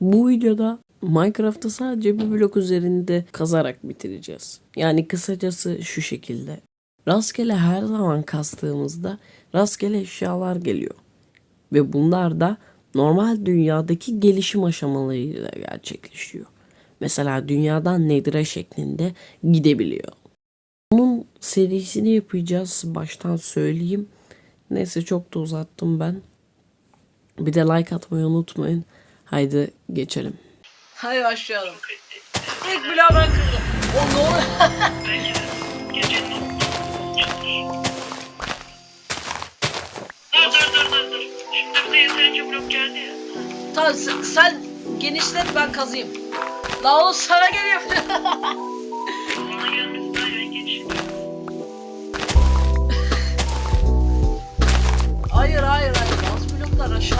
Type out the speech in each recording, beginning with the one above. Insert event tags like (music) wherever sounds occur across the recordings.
Bu videoda Minecraft'ı sadece bir blok üzerinde kazarak bitireceğiz. Yani kısacası şu şekilde. Rastgele her zaman kastığımızda rastgele eşyalar geliyor. Ve bunlar da normal dünyadaki gelişim aşamalarıyla gerçekleşiyor. Mesela dünyadan Nether'a şeklinde gidebiliyor. Bunun serisini yapacağız. Baştan söyleyeyim. Neyse çok da uzattım ben. Bir de like atmayı unutmayın. Haydi geçelim. Hadi başlayalım. İlk bloğa ben kırdım. O ne oluyor? Dur dur dur dur. Şimdi bize yeterince blok geldi ya. Tamam sen, sen genişlet ben kazıyım. La oğlum sana geliyor. (laughs) Hayır hayır hayır. Az bloklar aşağı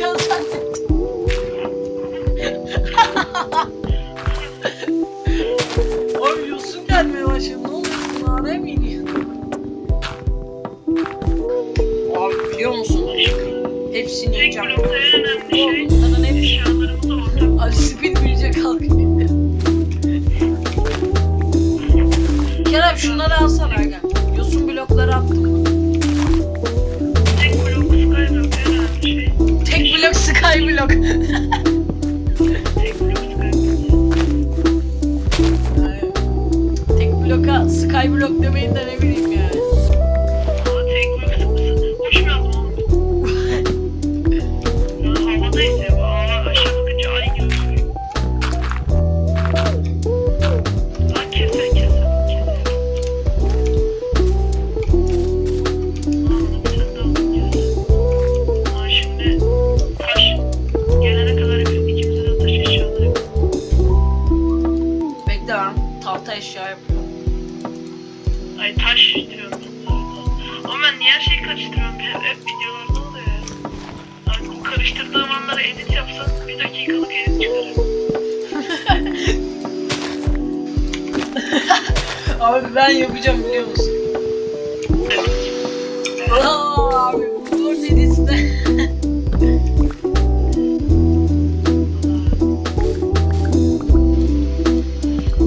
kalkıyor zannettim Abi yosun gelmeye başladı. Ne oluyor mağaraya mı iniyor? Abi biliyor musun? Hepsini Tek yiyeceğim. blokta en önemli şey Bunların hepsi eşyalarımız ortak. Ali spin binince kalkıyor Kerem şunları alsana aga Ay taş diyorum. Ama ben niye her şeyi karıştırıyorum? Hep, hep videolarda oluyor bu karıştırdığım anları edit yapsan bir dakikalık edit çıkarır. (laughs) Abi ben yapacağım biliyor musun? Aa, abi bu zor dediyse. (laughs)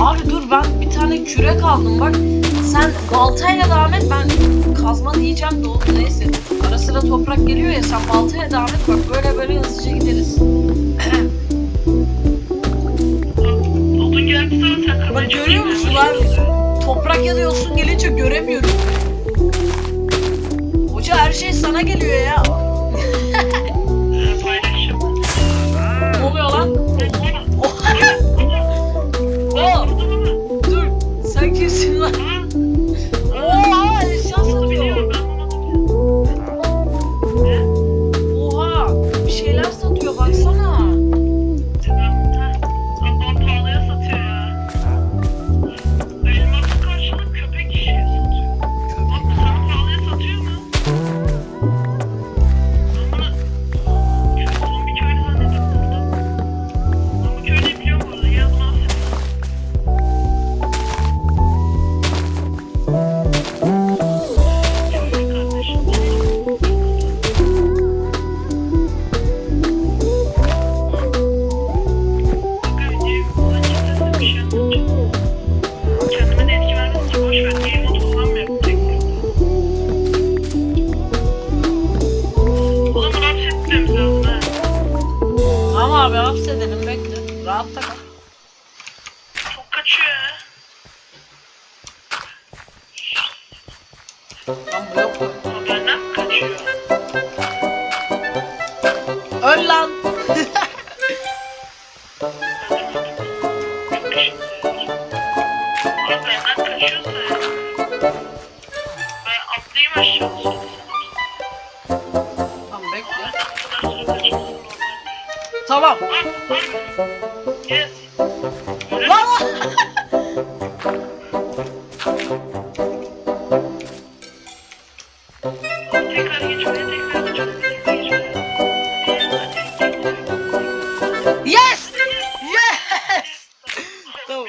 Abi dur ben bir tane kürek aldım bak. Sen baltayla devam et ben kazma diyeceğim de oldu neyse. Ara sıra toprak geliyor ya sen baltayla devam et bak böyle böyle hızlıca gideriz. Odun geldi sana sen kırmaya Bak görüyor musun abi? Toprak ya da yosun gelince göremiyorum. Hoca her şey sana geliyor ya. (laughs) Rahatta kal. Çok kaçıyor ya. Lan bu yok. Ama benden mi kaçıyor? Öl lan. Benden kaçıyorsa ya. Ben atlayayım aşağı. Tamam bekle. Süre Yes. Valla. yes! Yes! tamam.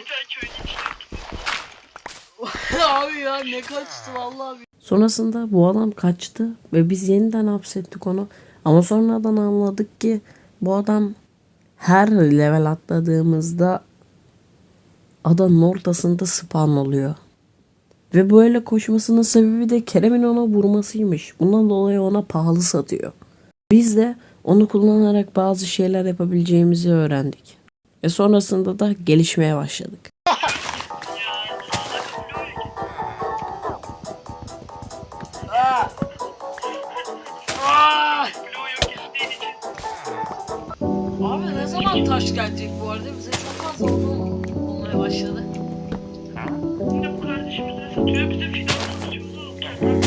abi ya ne kaçtı vallahi. Sonrasında bu adam kaçtı ve biz yeniden hapsettik onu. Ama sonradan anladık ki bu adam her level atladığımızda adanın ortasında spawn oluyor. Ve böyle koşmasının sebebi de Kerem'in ona vurmasıymış. Bundan dolayı ona pahalı satıyor. Biz de onu kullanarak bazı şeyler yapabileceğimizi öğrendik. Ve sonrasında da gelişmeye başladık. Arada? Bize çok fazla odun olmaya başladı. Yine bu kardeşimiz ne satıyor? Satıyordu.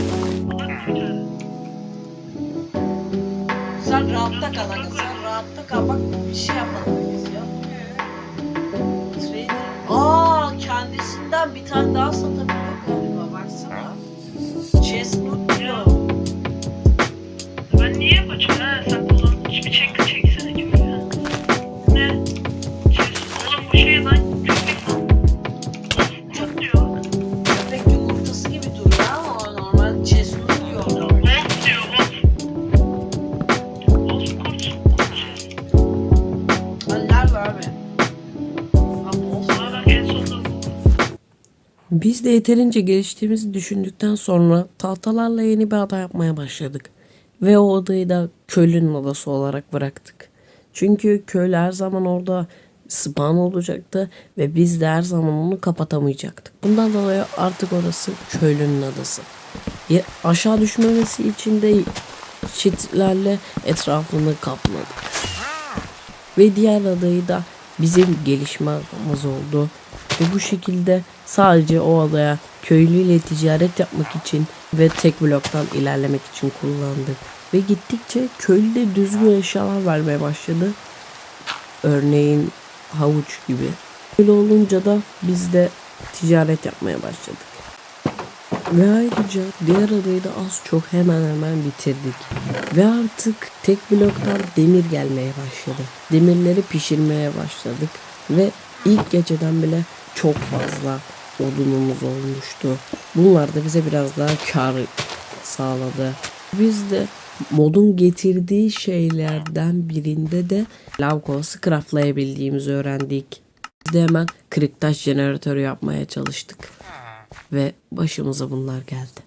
Toprak falan güzel. Sen rahatta kal aga, sen rahatta kal. Bak bir şey yapmadık biz ya. Trader. Aa kendisinden bir tane daha satabiliyor galiba baksana. Chestnut diyor. Ben niye yapacağım? Ha sen kullandın. Bir çek çeksene De yeterince geliştiğimizi düşündükten sonra tahtalarla yeni bir ada yapmaya başladık. Ve o adayı da köylünün adası olarak bıraktık. Çünkü köylü her zaman orada spawn olacaktı ve biz de her zaman onu kapatamayacaktık. Bundan dolayı artık orası köylünün adası. Ya- aşağı düşmemesi için de çitlerle etrafını kapladık. Ve diğer adayı da bizim gelişme adamız oldu. Ve bu şekilde sadece o adaya köylüyle ticaret yapmak için ve tek bloktan ilerlemek için kullandık. Ve gittikçe köylü de düzgün eşyalar vermeye başladı. Örneğin havuç gibi. Böyle olunca da biz de ticaret yapmaya başladık. Ve ayrıca diğer adayı da az çok hemen hemen bitirdik. Ve artık tek bloktan demir gelmeye başladı. Demirleri pişirmeye başladık. Ve ilk geceden bile çok fazla odunumuz olmuştu. Bunlar da bize biraz daha kar sağladı. Biz de modun getirdiği şeylerden birinde de lav kovası craftlayabildiğimizi öğrendik. Biz de hemen kırık taş jeneratörü yapmaya çalıştık. Ve başımıza bunlar geldi.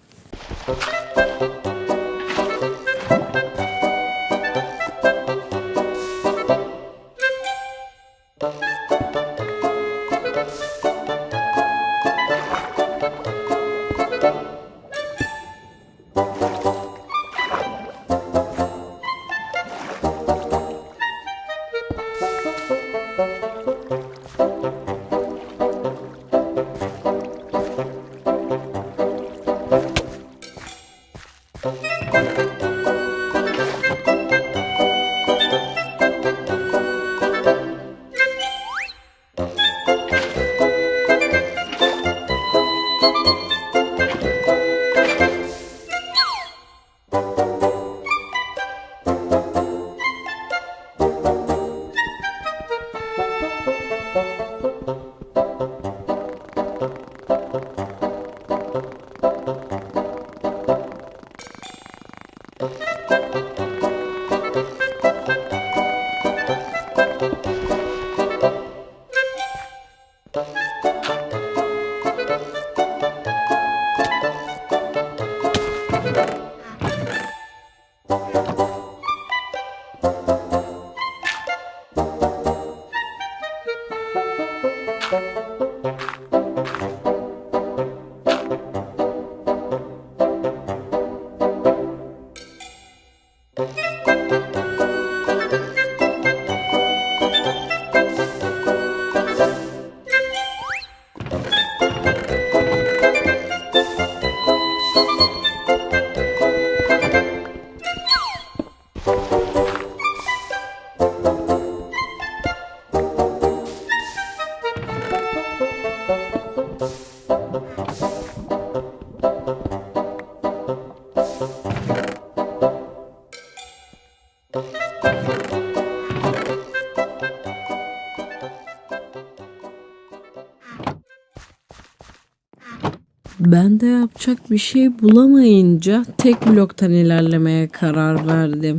Ben de yapacak bir şey bulamayınca tek bloktan ilerlemeye karar verdim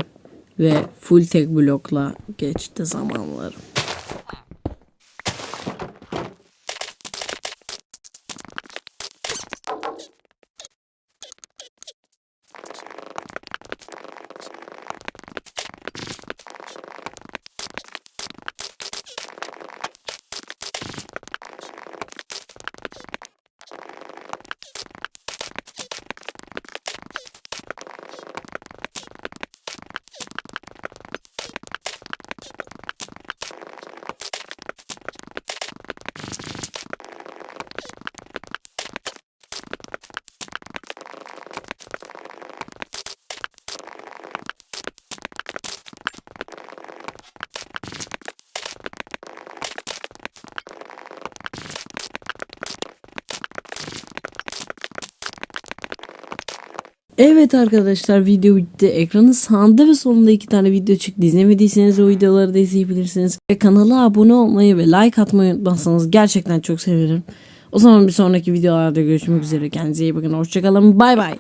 ve full tek blokla geçti zamanlarım. Evet arkadaşlar video bitti. Ekranın sağında ve solunda iki tane video çıktı. İzlemediyseniz o videoları da izleyebilirsiniz. Ve kanala abone olmayı ve like atmayı unutmazsanız gerçekten çok sevinirim. O zaman bir sonraki videolarda görüşmek üzere. Kendinize iyi bakın. Hoşçakalın. Bay bay.